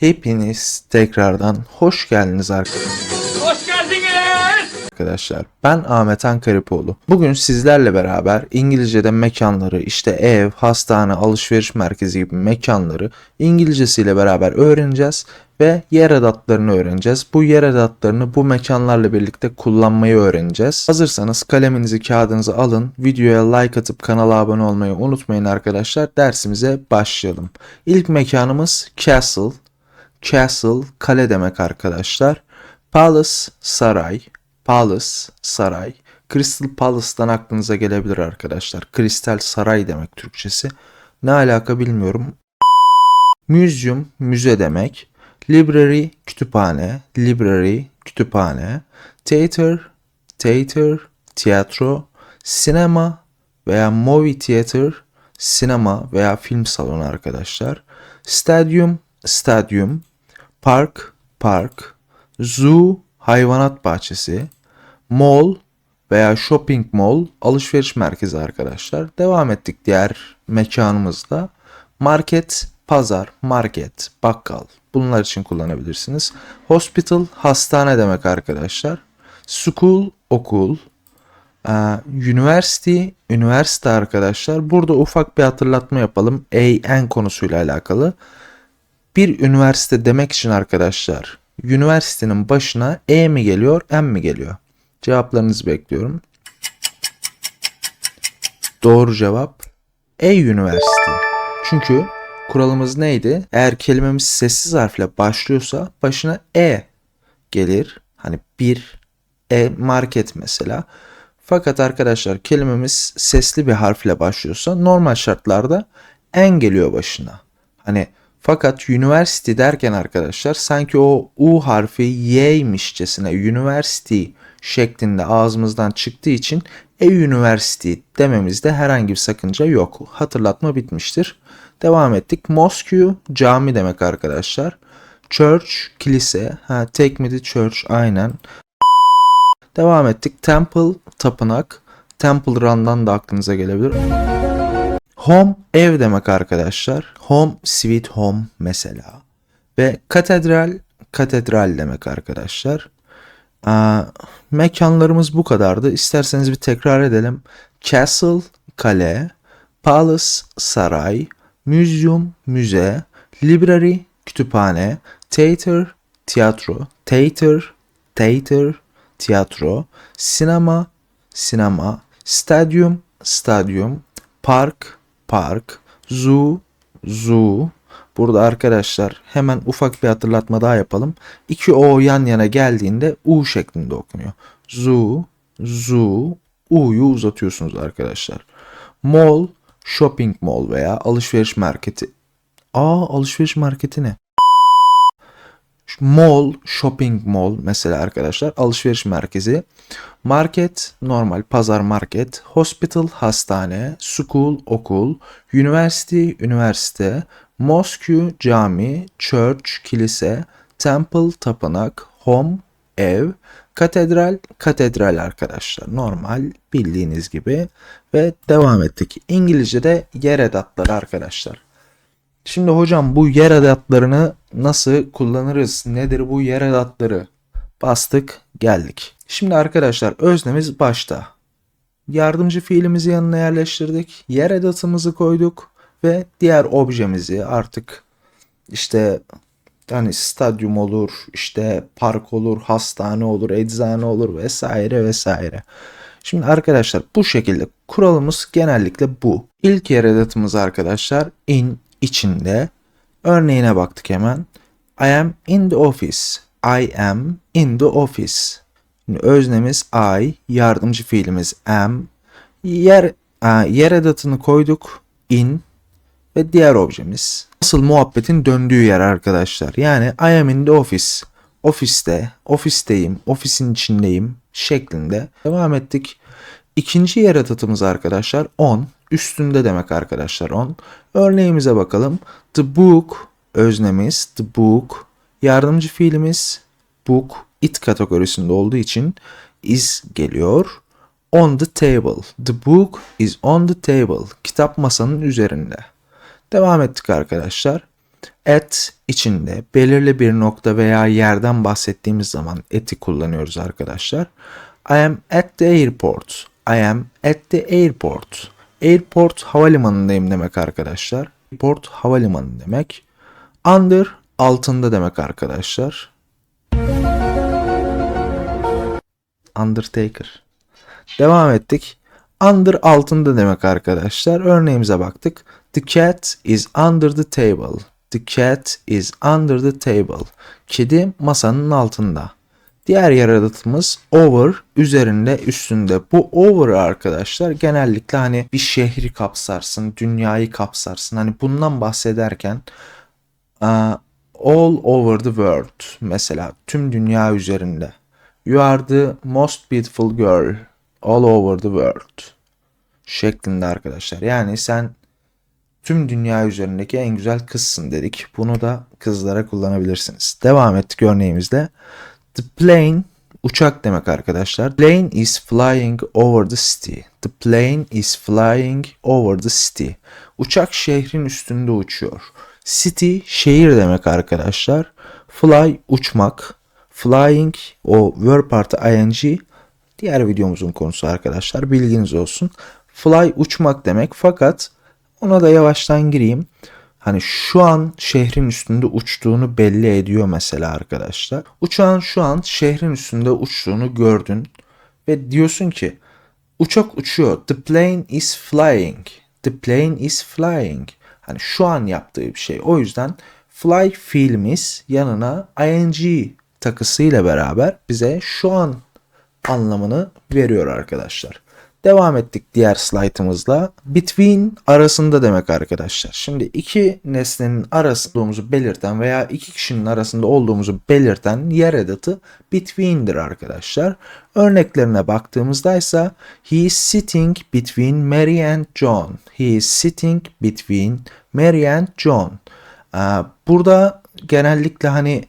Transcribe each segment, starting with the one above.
Hepiniz tekrardan hoş geldiniz arkadaşlar. Hoş geldiniz. arkadaşlar. Ben Ahmet Ankaripoğlu. Bugün sizlerle beraber İngilizce'de mekanları, işte ev, hastane, alışveriş merkezi gibi mekanları İngilizcesiyle beraber öğreneceğiz ve yer edatlarını öğreneceğiz. Bu yer edatlarını bu mekanlarla birlikte kullanmayı öğreneceğiz. Hazırsanız kaleminizi, kağıdınızı alın, videoya like atıp kanala abone olmayı unutmayın arkadaşlar. Dersimize başlayalım. İlk mekanımız Castle. Castle kale demek arkadaşlar. Palace saray. Palace saray. Crystal Palace'tan aklınıza gelebilir arkadaşlar. Kristal saray demek Türkçesi. Ne alaka bilmiyorum. Museum müze demek. Library kütüphane. Library kütüphane. Theater theater tiyatro. Sinema veya movie theater sinema veya film salonu arkadaşlar. Stadyum stadyum. Park park. Zoo hayvanat bahçesi. Mall veya shopping mall alışveriş merkezi arkadaşlar. Devam ettik diğer mekanımızda. Market, pazar, market, bakkal. Bunlar için kullanabilirsiniz. Hospital, hastane demek arkadaşlar. School, okul. Ee, University, üniversite arkadaşlar. Burada ufak bir hatırlatma yapalım. AN konusuyla alakalı. Bir üniversite demek için arkadaşlar üniversitenin başına E mi geliyor, M mi geliyor? Cevaplarınızı bekliyorum. Doğru cevap E Üniversite. Çünkü kuralımız neydi? Eğer kelimemiz sessiz harfle başlıyorsa başına E gelir. Hani bir E market mesela. Fakat arkadaşlar kelimemiz sesli bir harfle başlıyorsa normal şartlarda N geliyor başına. Hani fakat university derken arkadaşlar sanki o U harfi Y'ymişçesine university şeklinde ağzımızdan çıktığı için e university dememizde herhangi bir sakınca yok. Hatırlatma bitmiştir. Devam ettik. Mosque cami demek arkadaşlar. Church kilise. Ha take me to church aynen. Devam ettik. Temple tapınak. Temple Run'dan da aklınıza gelebilir. Home ev demek arkadaşlar. Home sweet home mesela. Ve katedral katedral demek arkadaşlar. Aa, mekanlarımız bu kadardı. İsterseniz bir tekrar edelim. Castle kale, palace saray, museum müze, library kütüphane, theater tiyatro, theater theater tiyatro, sinema sinema, stadyum stadyum, park park, zoo, zoo. Burada arkadaşlar hemen ufak bir hatırlatma daha yapalım. İki O yan yana geldiğinde U şeklinde okunuyor. Zoo, zoo, U'yu uzatıyorsunuz arkadaşlar. Mall, shopping mall veya alışveriş marketi. Aa alışveriş marketi ne? Mall, shopping mall mesela arkadaşlar alışveriş merkezi. Market normal pazar market, hospital hastane, school okul, university üniversite, mosque cami, church kilise, temple tapınak, home ev, katedral katedral arkadaşlar normal bildiğiniz gibi ve devam ettik. İngilizce'de yer edatları arkadaşlar. Şimdi hocam bu yer edatlarını nasıl kullanırız? Nedir bu yer edatları? Bastık geldik. Şimdi arkadaşlar öznemiz başta. Yardımcı fiilimizi yanına yerleştirdik. Yer edatımızı koyduk ve diğer objemizi artık işte hani stadyum olur, işte park olur, hastane olur, eczane olur vesaire vesaire. Şimdi arkadaşlar bu şekilde kuralımız genellikle bu. İlk yer edatımız arkadaşlar in içinde. Örneğine baktık hemen. I am in the office. I am in the office. Şimdi öznemiz I, yardımcı fiilimiz am. Yer, yer edatını koyduk. In ve diğer objemiz. Asıl muhabbetin döndüğü yer arkadaşlar. Yani I am in the office. Ofiste, ofisteyim, ofisin içindeyim şeklinde devam ettik. İkinci yer edatımız arkadaşlar on. Üstünde demek arkadaşlar on. Örneğimize bakalım. The book öznemiz the book. Yardımcı fiilimiz book it kategorisinde olduğu için is geliyor. On the table. The book is on the table. Kitap masanın üzerinde. Devam ettik arkadaşlar. At içinde belirli bir nokta veya yerden bahsettiğimiz zaman at'i kullanıyoruz arkadaşlar. I am at the airport. I am at the airport. Airport havalimanındayım demek arkadaşlar. Airport havalimanı demek. Under altında demek arkadaşlar. Undertaker. Devam ettik. Under altında demek arkadaşlar. Örneğimize baktık. The cat is under the table. The cat is under the table. Kedi masanın altında. Diğer yaratımız over, üzerinde, üstünde. Bu over arkadaşlar genellikle hani bir şehri kapsarsın, dünyayı kapsarsın. Hani bundan bahsederken all over the world mesela tüm dünya üzerinde. You are the most beautiful girl all over the world şeklinde arkadaşlar. Yani sen tüm dünya üzerindeki en güzel kızsın dedik. Bunu da kızlara kullanabilirsiniz. Devam ettik örneğimizde. The plane uçak demek arkadaşlar. Plane is flying over the city. The plane is flying over the city. Uçak şehrin üstünde uçuyor. City şehir demek arkadaşlar. Fly uçmak. Flying o verb artı ing diğer videomuzun konusu arkadaşlar. Bilginiz olsun. Fly uçmak demek fakat ona da yavaştan gireyim. Hani şu an şehrin üstünde uçtuğunu belli ediyor mesela arkadaşlar. Uçağın şu an şehrin üstünde uçtuğunu gördün ve diyorsun ki uçak uçuyor. The plane is flying. The plane is flying. Hani şu an yaptığı bir şey. O yüzden fly fiilimiz yanına ing takısıyla beraber bize şu an anlamını veriyor arkadaşlar. Devam ettik diğer slaytımızla. Between arasında demek arkadaşlar. Şimdi iki nesnenin arasında olduğumuzu belirten veya iki kişinin arasında olduğumuzu belirten yer edatı between'dir arkadaşlar. Örneklerine baktığımızda ise he is sitting between Mary and John. He is sitting between Mary and John. Ee, burada genellikle hani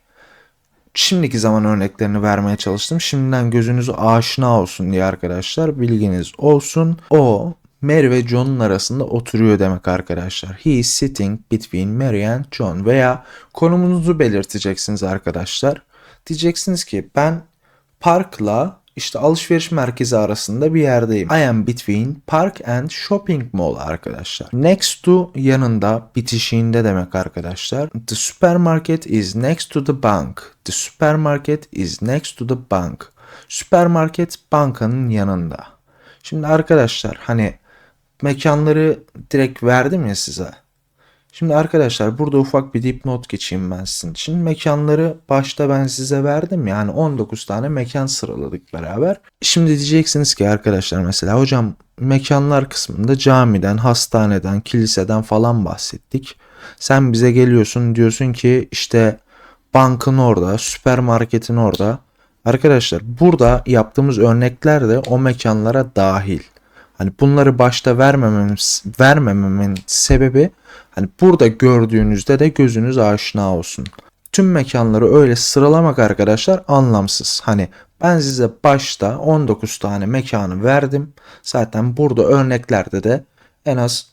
şimdiki zaman örneklerini vermeye çalıştım. Şimdiden gözünüz aşina olsun diye arkadaşlar bilginiz olsun. O Mary ve John'un arasında oturuyor demek arkadaşlar. He is sitting between Mary and John veya konumunuzu belirteceksiniz arkadaşlar. Diyeceksiniz ki ben parkla işte alışveriş merkezi arasında bir yerdeyim. I am between park and shopping mall arkadaşlar. Next to yanında bitişiğinde demek arkadaşlar. The supermarket is next to the bank. The supermarket is next to the bank. Süpermarket bankanın yanında. Şimdi arkadaşlar hani mekanları direkt verdim ya size. Şimdi arkadaşlar burada ufak bir dipnot geçeyim ben sizin için. Mekanları başta ben size verdim yani 19 tane mekan sıraladık beraber. Şimdi diyeceksiniz ki arkadaşlar mesela hocam mekanlar kısmında camiden, hastaneden, kiliseden falan bahsettik. Sen bize geliyorsun diyorsun ki işte bankın orada, süpermarketin orada. Arkadaşlar burada yaptığımız örnekler de o mekanlara dahil. Hani bunları başta vermememin, vermememin sebebi hani burada gördüğünüzde de gözünüz aşina olsun. Tüm mekanları öyle sıralamak arkadaşlar anlamsız. Hani ben size başta 19 tane mekanı verdim. Zaten burada örneklerde de en az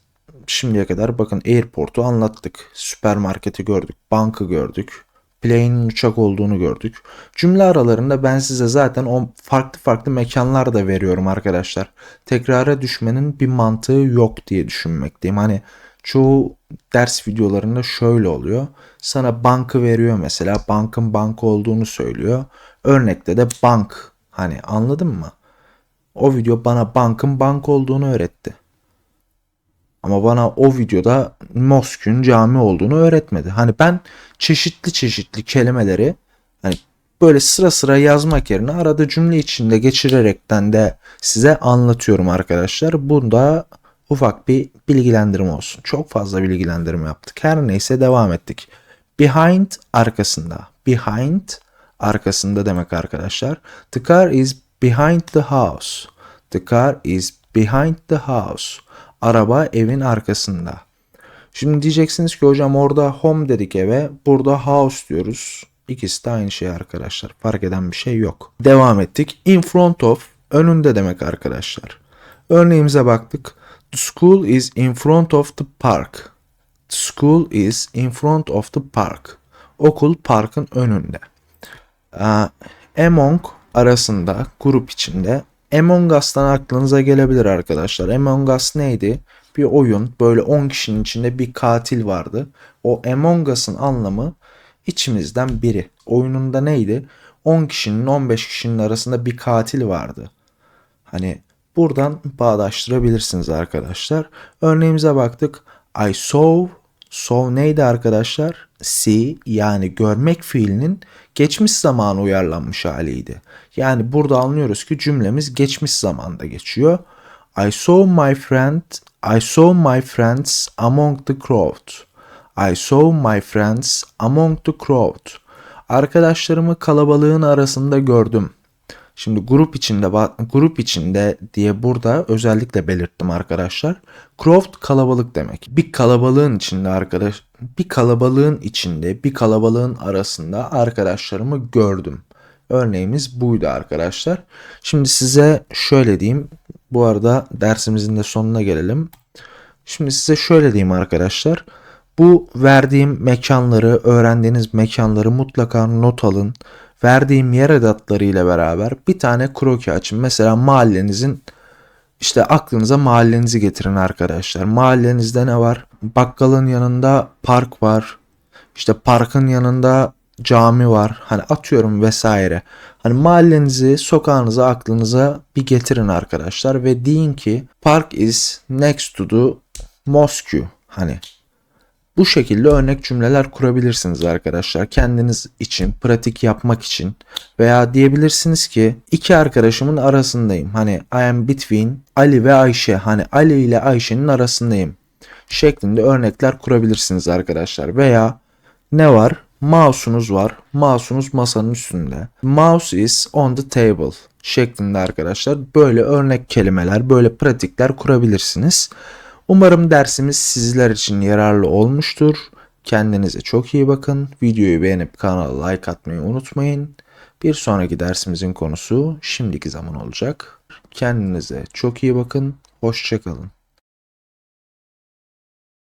şimdiye kadar bakın airport'u anlattık. Süpermarketi gördük, bankı gördük. Plane'in uçak olduğunu gördük. Cümle aralarında ben size zaten o farklı farklı mekanlar da veriyorum arkadaşlar. Tekrara düşmenin bir mantığı yok diye düşünmekteyim. Hani çoğu ders videolarında şöyle oluyor. Sana bankı veriyor mesela. Bankın banka olduğunu söylüyor. Örnekte de bank. Hani anladın mı? O video bana bankın bank olduğunu öğretti. Ama bana o videoda Moskün cami olduğunu öğretmedi. Hani ben çeşitli çeşitli kelimeleri hani böyle sıra sıra yazmak yerine arada cümle içinde geçirerekten de size anlatıyorum arkadaşlar. Bunda ufak bir bilgilendirme olsun. Çok fazla bilgilendirme yaptık. Her neyse devam ettik. Behind arkasında. Behind arkasında demek arkadaşlar. The car is behind the house. The car is behind the house. Araba evin arkasında. Şimdi diyeceksiniz ki hocam orada home dedik eve, burada house diyoruz. İkisi de aynı şey arkadaşlar. Fark eden bir şey yok. Devam ettik. In front of önünde demek arkadaşlar. Örneğimize baktık. The school is in front of the park. The School is in front of the park. Okul parkın önünde. Aa, Among arasında grup içinde Among Us'tan aklınıza gelebilir arkadaşlar. Among Us neydi? Bir oyun böyle 10 kişinin içinde bir katil vardı. O Among Us'ın anlamı içimizden biri. Oyununda neydi? 10 kişinin 15 kişinin arasında bir katil vardı. Hani buradan bağdaştırabilirsiniz arkadaşlar. Örneğimize baktık. I saw, saw neydi arkadaşlar? See yani görmek fiilinin geçmiş zamana uyarlanmış haliydi. Yani burada anlıyoruz ki cümlemiz geçmiş zamanda geçiyor. I saw my friend, I saw my friends among the crowd. I saw my friends among the crowd. Arkadaşlarımı kalabalığın arasında gördüm. Şimdi grup içinde grup içinde diye burada özellikle belirttim arkadaşlar. Crowd kalabalık demek. Bir kalabalığın içinde arkadaş bir kalabalığın içinde bir kalabalığın arasında arkadaşlarımı gördüm. Örneğimiz buydu arkadaşlar. Şimdi size şöyle diyeyim. Bu arada dersimizin de sonuna gelelim. Şimdi size şöyle diyeyim arkadaşlar. Bu verdiğim mekanları, öğrendiğiniz mekanları mutlaka not alın. Verdiğim yer edatları ile beraber bir tane kroki açın. Mesela mahallenizin işte aklınıza mahallenizi getirin arkadaşlar. Mahallenizde ne var? Bakkalın yanında park var. İşte parkın yanında cami var. Hani atıyorum vesaire. Hani mahallenizi, sokağınızı aklınıza bir getirin arkadaşlar ve deyin ki park is next to the mosque. Hani bu şekilde örnek cümleler kurabilirsiniz arkadaşlar. Kendiniz için, pratik yapmak için veya diyebilirsiniz ki iki arkadaşımın arasındayım. Hani I am between Ali ve Ayşe. Hani Ali ile Ayşe'nin arasındayım. Şeklinde örnekler kurabilirsiniz arkadaşlar. Veya ne var? Mouse'unuz var. Mouse'unuz masanın üstünde. Mouse is on the table şeklinde arkadaşlar. Böyle örnek kelimeler, böyle pratikler kurabilirsiniz. Umarım dersimiz sizler için yararlı olmuştur. Kendinize çok iyi bakın. Videoyu beğenip kanala like atmayı unutmayın. Bir sonraki dersimizin konusu şimdiki zaman olacak. Kendinize çok iyi bakın. Hoşçakalın.